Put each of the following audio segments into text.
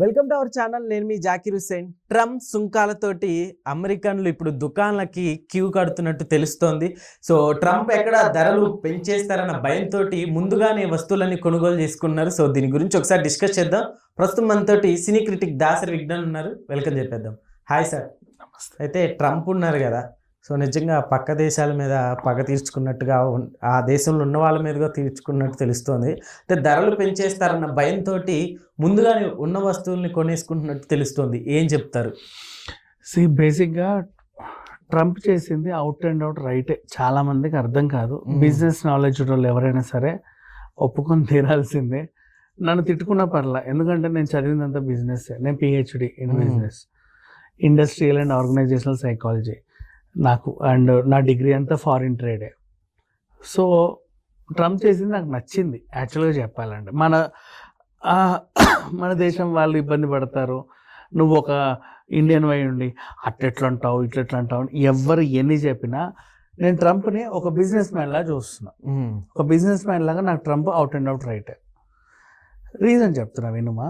Welcome to our channel నేను మీ Zakir Hussain Trump సుంకాలతోటి అమెరికన్లు ఇప్పుడు దుకాణాలకి క్యూ కడుతున్నట్టు తెలుస్తోంది. సో ట్రంప్ ఎక్కడ ధరలు పెంచేస్తారన్న భయంతో ముందుగానే వస్తువులని కొనుగోలు చేసుకున్నారు. సో దీని గురించి ఒకసారి డిస్కస్ చేద్దాం. ప్రస్తుతం మనతోటి సినీ క్రిటిక్ దాసరి విజ్ఞాన్ ఉన్నారు. వెల్కమ్ చెప్పేద్దాం. హాయ్ సార్ అయితే ట్రంప్ ఉన్నారు కదా. సో నిజంగా పక్క దేశాల మీద పగ తీర్చుకున్నట్టుగా ఆ దేశంలో ఉన్న వాళ్ళ మీదుగా తీర్చుకున్నట్టు తెలుస్తోంది. అంటే ధరలు పెంచేస్తారన్న భయంతో ముందుగానే ఉన్న వస్తువుల్ని కొనేసుకుంటున్నట్టు తెలుస్తోంది. ఏం చెప్తారు? సి బేసిక్గా ట్రంప్ చేసింది అవుట్ అండ్ అవుట్ రైటే. చాలా మందికి అర్థం కాదు. బిజినెస్ నాలెడ్జ్ వాళ్ళు ఎవరైనా సరే ఒప్పుకొని తీరాల్సిందే. నన్ను తిట్టుకున్న పర్లా. ఎందుకంటే నేను చదివినంత బిజినెస్ నేను PhD in. Business. Industrial and organizational psychology. నాకు అండ్ నా డిగ్రీ అంతా ఫారిన్ ట్రేడే. సో ట్రంప్ చేసింది నాకు నచ్చింది యాక్చువల్గా చెప్పాలంటే. మన మన దేశం వాళ్ళు ఇబ్బంది పడతారు. నువ్వు ఒక ఇండియన్ వై ఉండి అట్లెట్లా అంటావు ఇట్లెట్లా అంటావు అని ఎవ్వరు ఎన్ని చెప్పినా నేను ట్రంప్ని ఒక బిజినెస్ మ్యాన్ లాగా చూస్తున్నా ఒక బిజినెస్ మ్యాన్ లాగా నాకు Trump out and out right. Reason చెప్తున్నా వినుమా?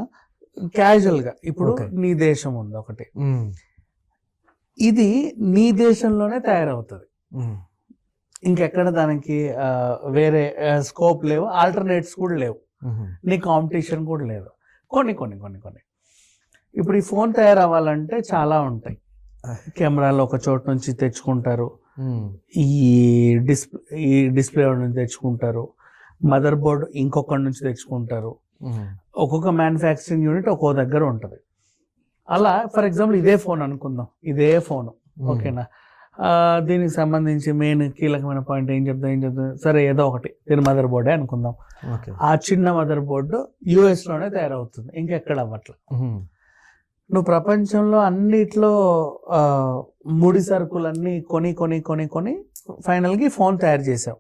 క్యాజువల్గా ఇప్పుడు. నీ దేశం ఉంది ఒకటి. ఇది నీ దేశంలోనే తయారవుతుంది. ఇంకెక్కడ దానికి వేరే స్కోప్ లేవు ఆల్టర్నేట్స్ కూడా లేవు. నీ కాంపిటీషన్ కూడా లేదు. కొన్ని కొన్ని కొన్ని కొన్ని. ఇప్పుడు ఈ ఫోన్ తయారవ్వాలంటే చాలా ఉంటాయి. కెమెరాలు ఒక చోటు నుంచి తెచ్చుకుంటారు. ఈ డిస్ప్లే ఈ డిస్ప్లే నుంచి తెచ్చుకుంటారు. మదర్ బోర్డ్ ఇంకొకటి నుంచి తెచ్చుకుంటారు. ఒక్కొక్క మ్యానుఫ్యాక్చరింగ్ యూనిట్ ఒక్కో దగ్గర ఉంటుంది. అలా ఫర్ ఎగ్జాంపుల్ ఇదే ఫోన్ అనుకుందాం. ఇదే ఫోన్ ఓకేనా? ఆ, దీనికి సంబంధించి మెయిన్ కీలకమైన పాయింట్ ఏం చెప్తాం ఏం చెప్తాం? సరే ఏదో ఒకటి. దీని మదర్ బోర్డే అనుకుందాం. ఓకే. ఆ చిన్న మదర్ బోర్డు యుఎస్లోనే తయారవుతుంది. ఇంకెక్కడ అవ్వట్ల. నువ్వు ప్రపంచంలో అన్నిట్లో ముడి సరుకులన్నీ కొని కొని కొని కొని ఫైనల్కి ఫోన్ తయారు చేసావు.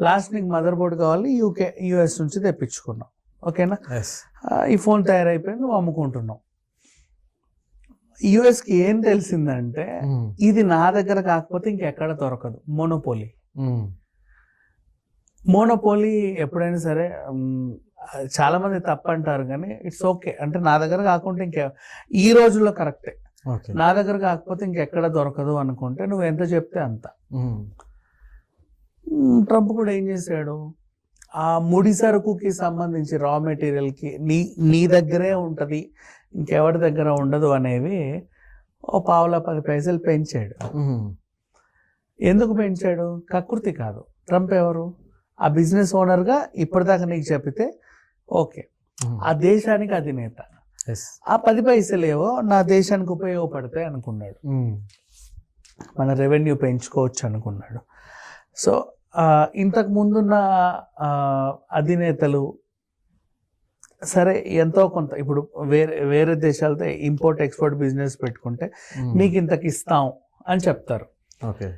లాస్ట్ నీకు మదర్ బోర్డు కావాలి యూకే యుఎస్ నుంచి తెప్పించుకున్నావు. ఓకేనా? ఈ ఫోన్ తయారైపోయింది నువ్వు అమ్ముకుంటున్నావు. యుఎస్కి ఏం తెలిసిందంటే ఇది నా దగ్గర కాకపోతే ఇంకెక్కడ దొరకదు. మోనోపోలీ మోనోపోలీ ఎప్పుడైనా సరే చాలా మంది తప్పు అంటారు కానీ ఇట్స్ ఓకే అంటే నా దగ్గర కాకుండా ఇంకే ఈ రోజుల్లో కరెక్టే. నా దగ్గర కాకపోతే ఇంకెక్కడ దొరకదు అనుకుంటే నువ్వు ఎంత చెప్తే అంత. ట్రంప్ కూడా ఏం చేశాడు? ఆ ముడి సరుకుకి సంబంధించి రా మెటీరియల్కి నీ నీ దగ్గరే ఉంటుంది. ఇంకెవరి దగ్గర ఉండదు అనేవి ఓ పావుల పది పైసలు పెంచాడు. ఎందుకు పెంచాడు? కకృతి కాదు. ట్రంప్ ఎవరు? ఆ బిజినెస్ ఓనర్గా ఇప్పటిదాకా నీకు చెప్పితే ఓకే. ఆ దేశానికి అధినేత. ఆ పది పైసలేవో నా దేశానికి ఉపయోగపడతాయి అనుకున్నాడు. మన రెవెన్యూ పెంచుకోవచ్చు అనుకున్నాడు. సో ఇంతకు ముందున్న అధినేతలు సరే ఎంతో కొంత ఇప్పుడు వేరే వేరే దేశాలతో ఇంపోర్ట్ ఎక్స్పోర్ట్ బిజినెస్ పెట్టుకుంటే నీకు ఇంతకి ఇస్తాం అని చెప్తారు. ఓకే.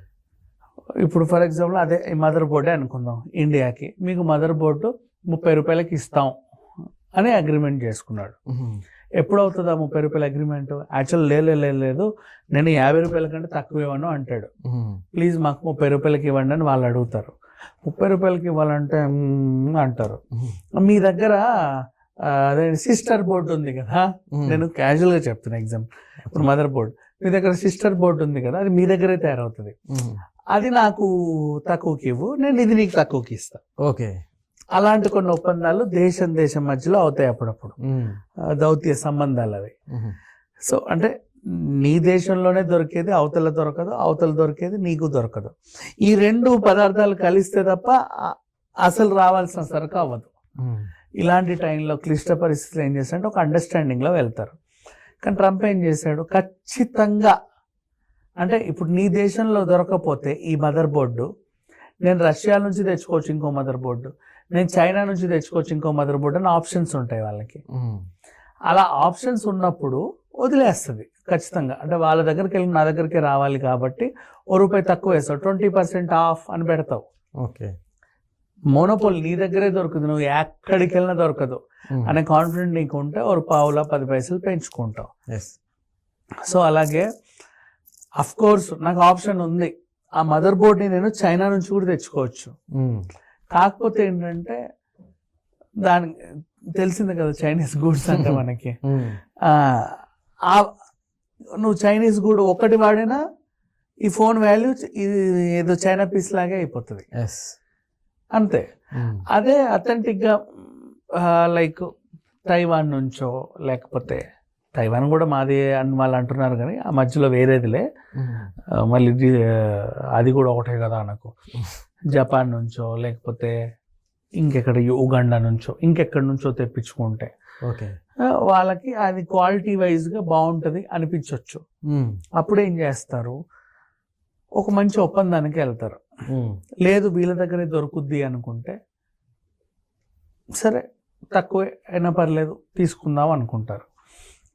ఇప్పుడు ఫర్ ఎగ్జాంపుల్ అదే మదర్ బోర్డే అనుకుందాం ఇండియాకి మీకు మదర్ బోర్డు ముప్పై రూపాయలకి ఇస్తాం అని అగ్రిమెంట్ చేసుకున్నాడు. ఎప్పుడు అవుతుంది ఆ ముప్పై రూపాయల అగ్రిమెంట్ యాక్చువల్ లేదు లేదు లేదు నేను యాభై రూపాయల కంటే తక్కువ ఇవ్వను అంటాడు. ప్లీజ్ మాకు ముప్పై రూపాయలకి ఇవ్వండి అని వాళ్ళు అడుగుతారు. ముప్పై రూపాయలకి ఇవ్వాలంటే అంటారు. మీ దగ్గర అదే సిస్టర్ బోర్డు ఉంది కదా. నేను క్యాజువల్గా చెప్తున్నా ఎగ్జామ్ ఇప్పుడు మదర్ బోర్డ్ మీ దగ్గర సిస్టర్ బోర్డు ఉంది కదా అది మీ దగ్గరే తయారవుతుంది. అది నాకు తక్కువకి ఇవ్వు నేను ఇది నీకు తక్కువకి ఇస్తా. ఓకే. అలాంటి కొన్ని ఒప్పందాలు దేశం దేశం మధ్యలో అవుతాయి అప్పుడప్పుడు. దౌత్య సంబంధాలు అవి. సో అంటే నీ దేశంలోనే దొరికేది అవతల దొరకదు అవతల దొరికేది నీకు దొరకదు. ఈ రెండు పదార్థాలు కలిస్తే తప్ప అసలు రావాల్సిన సరుకు అవ్వదు. ఇలాంటి టైంలో క్లిష్ట పరిస్థితులు ఏం చేస్తారంటే ఒక అండర్స్టాండింగ్లో వెళ్తారు. కానీ ట్రంప్ ఏం చేశాడు? ఖచ్చితంగా అంటే ఇప్పుడు నీ దేశంలో దొరకపోతే ఈ మదర్ బోర్డు నేను రష్యా నుంచి తెచ్చుకోవచ్చు ఇంకో మదర్ బోర్డు నేను చైనా నుంచి తెచ్చుకోవచ్చు ఇంకో మదర్ బోర్డు అని ఆప్షన్స్ ఉంటాయి వాళ్ళకి. అలా ఆప్షన్స్ ఉన్నప్పుడు వదిలేస్తుంది ఖచ్చితంగా. అంటే వాళ్ళ దగ్గరికి వెళ్ళి నా దగ్గరికి రావాలి కాబట్టి ఓ రూపాయి తక్కువ వేస్తావు ట్వంటీ పర్సెంట్ ఆఫ్ అని పెడతావు. ఓకే. మోనోపోల్ నీ దగ్గరే దొరుకుతుంది నువ్వు ఎక్కడికి వెళ్ళినా దొరకదు అనే కాన్ఫిడెంట్ నీకు ఉంటే ఒక పావులా పది పైసలు పెంచుకుంటావు. సో అలాగే అఫ్ కోర్స్ నాకు ఆప్షన్ ఉంది. ఆ మదర్ బోర్డ్ని నేను చైనా నుంచి కూడా తెచ్చుకోవచ్చు. కాకపోతే ఏంటంటే దాని తెలిసిందే కదా చైనీస్ గూడ్స్ అంటే మనకి. నువ్వు చైనీస్ గూడ్ ఒక్కటి వాడినా ఈ ఫోన్ వాల్యూ ఇది ఏదో చైనా పీస్ లాగే అయిపోతుంది. అంతే. అదే అథెంటిక్గా లైక్ తైవాన్ నుంచో లేకపోతే తైవాన్ కూడా మాది అని వాళ్ళు అంటున్నారు కానీ ఆ మధ్యలో వేరేదిలే. మళ్ళీ అది కూడా ఒకటే కదా నాకు జపాన్ నుంచో లేకపోతే ఇంకెక్కడ ఉగండా నుంచో ఇంకెక్కడి నుంచో తెప్పించుకుంటే. ఓకే. వాళ్ళకి అది క్వాలిటీ వైజ్గా బాగుంటుంది అనిపించవచ్చు. అప్పుడు ఏం చేస్తారు? ఒక మంచి ఒప్పందానికి వెళ్తారు. లేదు వీళ్ళ దగ్గరే దొరుకుద్ది అనుకుంటే సరే తక్కువే అయినా పర్లేదు తీసుకుందాం అనుకుంటారు.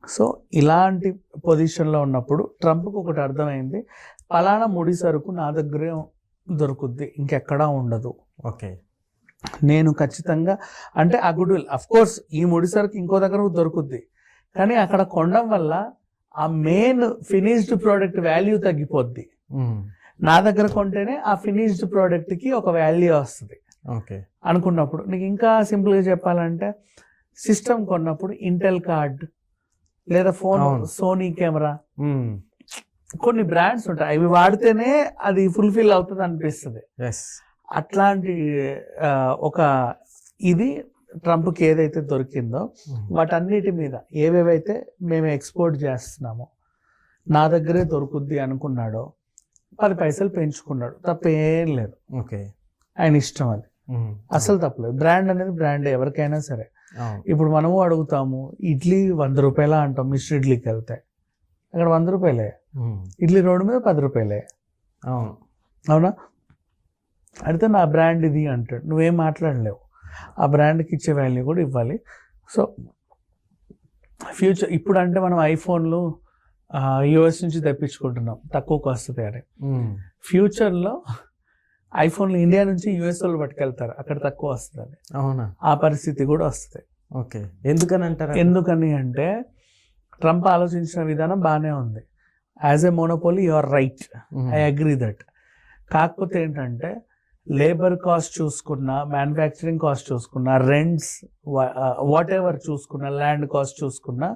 సో ఇలాంటి పొజిషన్లో ఉన్నప్పుడు ట్రంప్కి ఒకటి అర్థమైంది పలానా ముడి సరుకు నా దగ్గరే దొరుకుద్ది ఇంకెక్కడా ఉండదు. ఓకే. నేను ఖచ్చితంగా అంటే ఆ గుడ్ విల్ అఫ్ కోర్స్ ఈ ముడి సరుకు ఇంకో దగ్గర దొరుకుద్ది కానీ అక్కడ కొనడం వల్ల ఆ మెయిన్ ఫినిష్డ్ ప్రోడక్ట్ వాల్యూ తగ్గిపోద్ది. నా దగ్గర కొంటేనే ఆ ఫినిష్డ్ ప్రోడక్ట్కి ఒక వాల్యూ వస్తుంది ఓకే అనుకున్నప్పుడు నీకు ఇంకా సింపుల్గా చెప్పాలంటే సిస్టమ్ కొన్నప్పుడు ఇంటెల్ కార్డ్ లేదా ఫోన్. Sony camera. కొన్ని బ్రాండ్స్ ఉంటాయి అవి వాడితేనే అది ఫుల్ఫిల్ అవుతుంది అనిపిస్తుంది అట్లాంటి ఒక ఇది ట్రంప్కి ఏదైతే దొరికిందో. వాటన్నిటి మీద ఏవేవైతే మేము ఎక్స్పోర్ట్ చేస్తున్నామో నా దగ్గరే దొరుకుద్ది అనుకున్నాడో పది పైసలు పెంచుకున్నాడు. తప్పేం లేదు. ఓకే. ఆయన ఇష్టం అది. అసలు తప్పలేదు. బ్రాండ్ అనేది బ్రాండ్ ఎవరికైనా సరే. ఇప్పుడు మనము అడుగుతాము ఇడ్లీ వంద రూపాయల అంటాం మిస్టర్ ఇడ్లీకి వెళ్తే. అక్కడ వంద రూపాయలే. ఇడ్లీ రోడ్డు మీద పది రూపాయలే. అవును. అవునా? అడిగితే నా బ్రాండ్ ఇది అంటాడు. నువ్వేం మాట్లాడలేవు. ఆ బ్రాండ్కి ఇచ్చే వాల్యూ కూడా ఇవ్వాలి. సో ఫ్యూచర్ ఇప్పుడు అంటే మనం ఐఫోన్లు యుఎస్ నుంచి తెప్పించుకుంటున్నాం. తక్కువకు వస్తుంది అని. ఫ్యూచర్లో ఐఫోన్లు ఇండియా నుంచి యుఎస్ వాళ్ళు పట్టుకెళ్తారు. అక్కడ తక్కువ వస్తుంది అవునా? ఆ పరిస్థితి కూడా వస్తుంది. ఓకే. ఎందుకని అంటారా? ఎందుకని అంటే ట్రంప్ ఆలోచించిన విధానం బాగానే ఉంది. As a monopoly you are right. I agree that కాకపోతే ఏంటంటే లేబర్ కాస్ట్ చూసుకున్నా మ్యానుఫ్యాక్చరింగ్ కాస్ట్ చూసుకున్నా రెంట్స్ వాట్ ఎవర్ చూసుకున్నా ల్యాండ్ కాస్ట్ చూసుకున్నా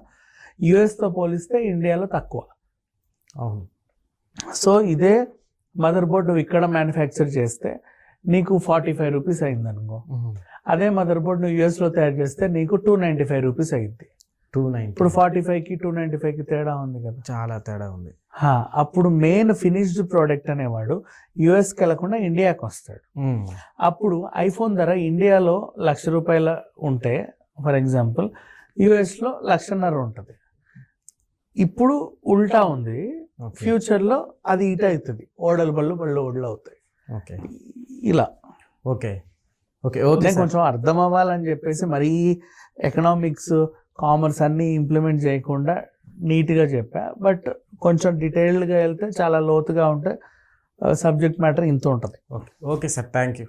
యుఎస్తో పోలిస్తే ఇండియాలో తక్కువ. అవును. సో ఇదే మదర్ బోర్డ్ నువ్వు ఇక్కడ మ్యానుఫ్యాక్చర్ చేస్తే నీకు ఫార్టీ ఫైవ్ రూపీస్ అయింది అనుకో. అదే మదర్ బోర్డ్ నువ్వు యుఎస్లో తయారు చేస్తే నీకు టూ నైంటీ ఫైవ్ రూపీస్ అయింది. టూ నైన్టీ ఇప్పుడు ఫార్టీ ఫైవ్కి టూ నైంటీ ఫైవ్కి తేడా ఉంది కదా. చాలా తేడా ఉంది. హా, అప్పుడు మెయిన్ ఫినిష్డ్ ప్రోడక్ట్ అనేవాడు యుఎస్కి వెళ్ళకుండా ఇండియాకి వస్తాడు. అప్పుడు ఐఫోన్ ధర ఇండియాలో లక్ష రూపాయల ఉంటే ఫర్ ఎగ్జాంపుల్ యుఎస్లో లక్షన్నర ఉంటుంది. ఇప్పుడు ఉల్టా ఉంది. ఫ్యూచర్లో అది ఇట అవుతుంది. ఓడలు బళ్ళు బళ్ళు ఓడలు అవుతాయి. ఓకే ఇలా. Okay okay okay. కొంచెం అర్థం అవ్వాలని చెప్పేసి మరీ ఎకనామిక్స్ కామర్స్ అన్నీ ఇంప్లిమెంట్ చేయకుండా నీట్గా చెప్పా. బట్ కొంచెం డీటెయిల్డ్గా వెళ్తే చాలా లోతుగా ఉంటే సబ్జెక్ట్ మ్యాటర్ ఇంత ఉంటుంది. Okay okay sir thank you